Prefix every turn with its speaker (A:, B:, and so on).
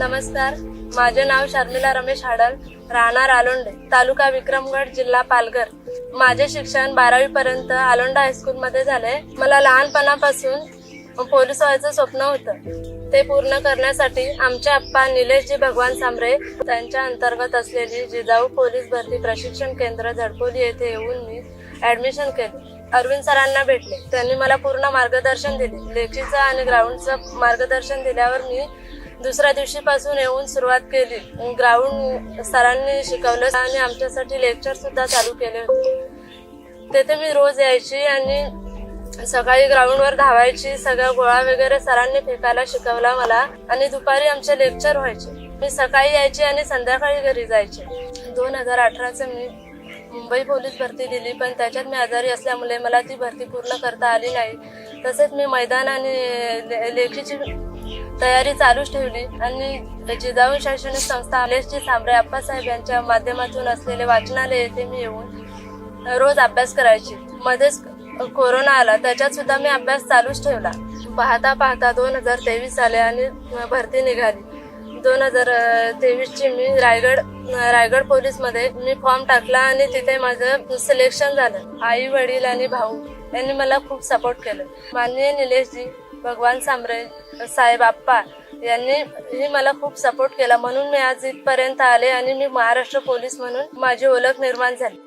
A: नमस्कार. माझे नाव शर्मिला रमेश हाडल राहणार आलोंडे तालुका विक्रमगड जिल्हा पालघर. माझे शिक्षण बारावी पर्यंत आलोंडा हायस्कूलमध्ये झाले मला लहानपणापासून पोलीस व्हायचं स्वप्न होतं. ते पूर्ण करण्यासाठी आमचे आप्पा निलेशजी भगवान सांबरे त्यांच्या अंतर्गत असलेली जिजाऊ पोलीस भरती प्रशिक्षण केंद्र झडपोली येथे येऊन मी ऍडमिशन केले. अरविंद सरांना भेटले. त्यांनी मला पूर्ण मार्गदर्शन दिले. लेखीचं आणि ग्राउंडचं मार्गदर्शन दिल्यावर मी दुसऱ्या दिवशीपासून येऊन सुरुवात केली. ग्राउंड सरांनी शिकवलं आणि आमच्यासाठी लेक्चर सुद्धा चालू केले होते. तेथे मी रोज यायची आणि सकाळी ग्राउंडवर धावायची सगळा गोळा वगैरे सरांनी फेकायला शिकवला मला आणि दुपारी आमचे लेक्चर व्हायचे. मी सकाळी यायची आणि संध्याकाळी घरी जायचे. दोन हजार अठराचं मी मुंबई पोलीस भरती दिली पण त्याच्यात मी आजारी असल्यामुळे मला ती भरती पूर्ण करता आली नाही. तसेच मी मैदान आणि ले- लेखीची तयारी चालूच ठेवली आणि जिजाऊ शैक्षणिक संस्था आलेशजी सांबरे आप्पासाहेब यांच्या माध्यमातून असलेले वाचनालय येथे मी येऊन रोज अभ्यास करायची. मध्येच कोरोना आला त्याच्यात सुद्धा मी अभ्यास चालूच ठेवला. पाहता पाहता दोन हजार तेवीस आले आणि भरती निघाली. दोन हजार तेवीसची मी रायगड रायगड पोलीसमध्ये मी फॉर्म टाकला आणि तिथे माझं सिलेक्शन झालं. आई वडील आणि भाऊ यांनी मला खूप सपोर्ट केलं. माननीय निलेशजी भगवान सामरे साहेब आप्पा यांनी ही मला खूप सपोर्ट केला. म्हणून मी आज इथपर्यंत आले आणि मी महाराष्ट्र पोलीस म्हणून माझी ओळख निर्माण झाली.